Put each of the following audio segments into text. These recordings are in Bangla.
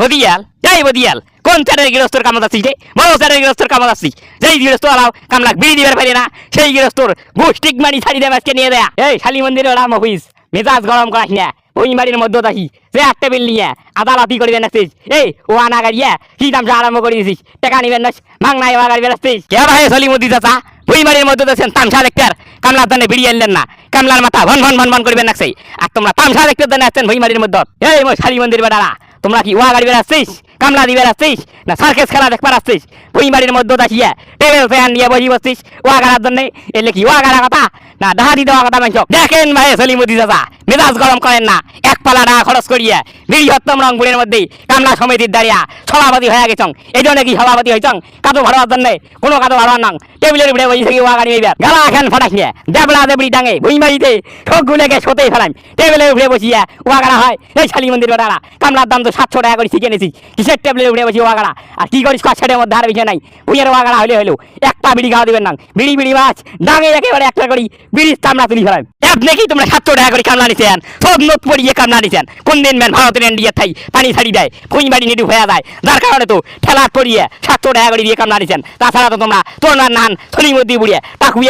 বদিয়াল কোন চ্যাটের গৃহস্থর কামত আসছিস রে? বড় চ্যাটের গৃহস্থর কামত আসছিস যেই গৃহস্থ আলাও কামলা বিড়ি দিবার পারি না, সেই গৃহস্থর গোষ্ঠিক মারি ছাড়ি দেবে আজকে নিয়ে দেয়া। এই শালি অফিস মেজাজ গরম করাস না। ওই থাকি টেবিল নিয়ে আদালতি করে বেনাচ্ছিস এই, ও আনা গাড়িয়া, কি আরম্ভ করে দিছিস? টাকা নিবেন না এবার গাড়ি কে ভাই সলিমুদ্দি চাচা? ওই বাড়ির মধ্যে দেখছেন তামসা দেখতে আর কামলার দানে আনলেন না। কামলার মাথা ভন ভন ভন ভন করবেন নাকছে। আর তোমরা তামসা দেখতে দানে আসছেন বাড়ির মধ্যে। এই মো শালি মন্দির বেড়ারা তোমরা কি ওয়া গাড়ি বেড়াচ্ছিস? কামলা দিয়ে বেড়াচ্ছিস? না সার্কেস খেলা দেখবার আসছিস ওই বাড়ির মধ্যে দাঁড়িয়ে টেবিল ফ্যান নিয়ে বসি বসছিস? ওয়া গাড়ার জন্য? এলে কি ওয়া গাড়া কথা? না ডাহাতি দেওয়া কথা মানছ দেখেন ভাই সলিমুদ্দি চাচা, মেজাজ গরম করেন না। এক পালা টাকা খরচ করিয়া বৃহত্তম রংপুরের মধ্যে কামলা সমিতির দাঁড়িয়া সভাপতি হয়ে গেছং। এই জন্য কি সভাপতি হয়েছং কাদো ভাড়ার জন্য। কোনো কাদো ভাড়ার নাং। টেবিলের উপরে বসে থেকে ওয়া গাড়ি এইবার গালা খান ফটাস নিয়ে দেবলা দেবড়ি ডাঙে বই মারিতে ঠোক গুলেকে সতেই ফেলাম টেবিলের উপরে বসিয়া ওয়া গাড়া হয়। এই শালি মন্দির বেড়ারা কামলার দাম তো সাতশো টাকা করে শিখে নিয়েছি কিসের টেবিলের উপরে বসি ওয়া গাড়া আর কি করিস কাছের মধ্যে আর বিষয় নাই। বুঝের ওয়া গাড়া হলে হলো একটা বিড়ি খাওয়া দিবেন না। বিড়ি বিড়ি মাছ, ডাঙে একেবারে একটা করি তোমরা সাতশো নোট কোন দিন থাই পানি ছাড়ি দেয় সাতশো দিয়ে তাছাড়া তো তোমরা তোর নান সলিমদ্দি বুড়িয়ে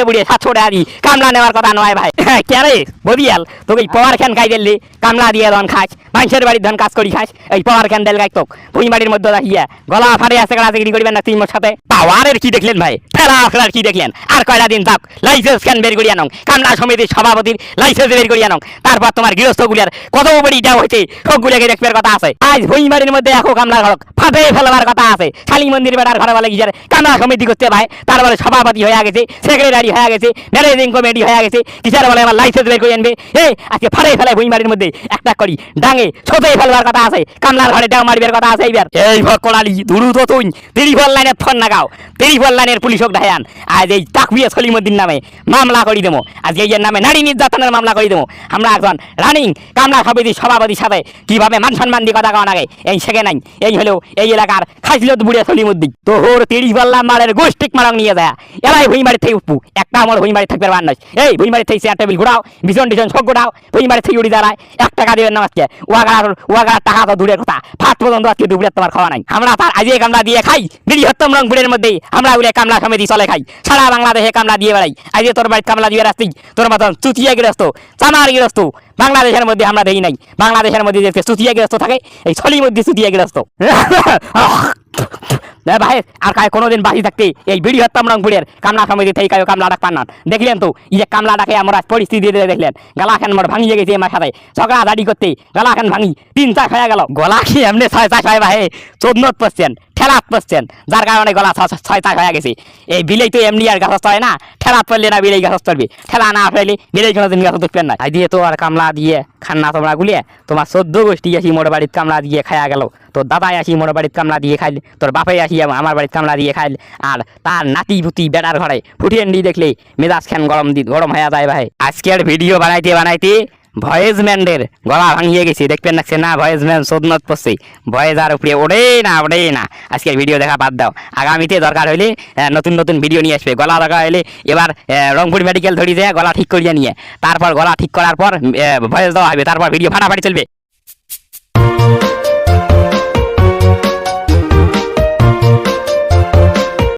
বুড়িয়ে সাতশো টাকা দিয়ে কামলা নেওয়ার কথা নয় ভাই। বদিয়াল তোকে পাওয়ার খাই দিল্লি কামলা দিয়ে ধন খাস, মানুষের বাড়ির ধন কাজ করি খাস, এই পাওয়ার দেল গাই তোক ফুই বাড়ির মধ্যে রাখিয়া গলা ফাটে আছে কাড়া চাকরি করবেন না সাথে? পাওয়ারের কি দেখলেন ভাই? ঠেলা ফেলার কি দেখলেন? আর কয়টা দিন থাক লাইসেন্স ক্যান বের করিয়া নং কামলা সমিতির সভাপতির লাইসেন্স বের করিয়া নং তারপর তোমার গৃহস্থগুলির কত বড়ি দেওয়া হয়েছে। সবগুলোকে দেখবার কথা আছে। আজ ভুইমারির মধ্যে এখন কামলা ঘরক। ফাটে ফেলবার কথা আছে। শালী মন্দির বেড়ার ঘরে বলে গিয়ে কামলা সমিতি করতে ভাই। তারপরে সভাপতি হয়ে গেছে সেক্রেটারি হয়ে গেছে ম্যানেজিং কমিটি হয়ে গেছে। কিসের বলে, আমার লাইসেন্স বের করে আনবে। এই, আজকে ফাটে ফেলে ভুইমারির মধ্যে একটা করি ডাঙে ছোটে ফেলবার কথা আছে। কামলার ঘরে ডাং মারবার কথা আছে এইবার। এই ভকলালি দুরু তো তুই তিরিফল লাইনের ফোন নাগাও তিরিফল লাইনের পুলিশক ঢায়ান আজ এই তাকবিয়া সলিমুদ্দিন নামে মামলা করি দেবো। আজকে এই নামে নারী নির্যাতনের মামলা করি দেবো। আমরা একজন রানিং কামলা সমিতির সভাপতির সাথে কীভাবে মান সম্মান দিয়ে কথা কওয়া এই শেখে নাই, এই হলো এই এলাকার খাইলত বুড়িয়া সলিমুদ্দিন। তো হোর তিরিশ বল্লা মারের গোষ্ঠিক মারং নিয়ে যায়। এলাই ভুইমারি থেকে উঠবু। একটা আমার ভুইমারি থাকবে বার নয় এই ভুইমারি থেকে চেয়ার টেবিল ঘুরাও, ভীষণ টিশন সব ঘুরাও, ভুইমারি থেকে উড়ি দাঁড়ায়। এক টাকা দিবেন না আজকে। ওয়াগার ওয়াগার টাকা তো দূরের কথা। ফাট পর্যন্ত আজকে দুপুরে তোমার খাওয়া নাই। আমরা তার আজকে কামলা দিয়ে খাই। বৃহত্তম রং রংপুরের মধ্যে আমরা উড়ে কামলা সমিতি চলে খাই। সারা বাংলাদেশে কামলা দিয়ে বেড়াই। আজকে তোর বাড়িতে কামলা দিয়ে রাস্তি তোর মতন চুতিয়া গৃহস্থ চামার গৃহস্থ। বাংলাদেশের মধ্যে আমরা দেখি নাই। বাংলাদেশের মধ্যে যে চুতিয়া গৃহস্থ থাকে এই ছলির মধ্যে চুতিয়া গৃহস্থ। ভাই আর কায় কোনোদিন বাসি থাকতে এই বিড়ি হত্যাম রংপুরের কামলা সমিতি থেকে কায়ো কামলা ডাক পান দেখলেন তো এই যে কামলা ডাকে আমরা পরিস্থিতি দিয়ে দেখলেন। গলা খান মোর ভাঙিয়ে গেছে আমার সাথে। ঝগড়া দাড়ি করতে গলা খান ভাঙি তিন চাষ হয়ে গেল। গলা কি এমনি ছয় চাষ হয় ভাই চোদ্দত পড়ছেন ঠেলাত পড়ছেন যার কারণে গলা ছ- ছয় চাষ হয়ে গেছে। এই বিলেই তো এমনি আর গাছ হয় না ঠেলাত পড়লে না বিলেই গাছ চলবে ঠেলা না ফেলে, বিলেই কোনোদিন গাছ তুলবেন না। দিয়ে তো আর কামলা দিয়ে খান না তোমরা গুলিয়ে, তোমার চোদ্দ গোষ্ঠী আসি মোর বাড়ির কামলা দিয়ে খায়া গেল। তোর দাদাই আসি মোর বাড়ির কামলা দিয়ে খাইল, তোর বাপাই আসি আমার বাড়ির কামলা দিয়ে খাইল, আর তার নাতি পুতি বেড়ার ঘরে। ফুটিয়ে দেখলে, মেজাজ খান গরম গরম হয়ে যায় ভাই আজকের ভিডিও বানাইতে বানাইতে ভয়েস ম্যানদের গলা ভাঙিয়ে গেছি, দেখবেন না না ভয়েস ম্যান সোদনত পড়ছে ভয়েস আর উপরে ওড়ে না ওড়ে না। আজকের ভিডিও দেখা বাদ দাও। আগামীতে দরকার হলে নতুন নতুন ভিডিও নিয়ে আসবে। গলা দরকার হলে এবার রংপুর মেডিকেল ধরি যায় গলা ঠিক করিয়ে নিয়ে। তারপর গলা ঠিক করার পর ভয়েস দেওয়া হবে। তারপর ভিডিও ফাটাফাটি চলবে।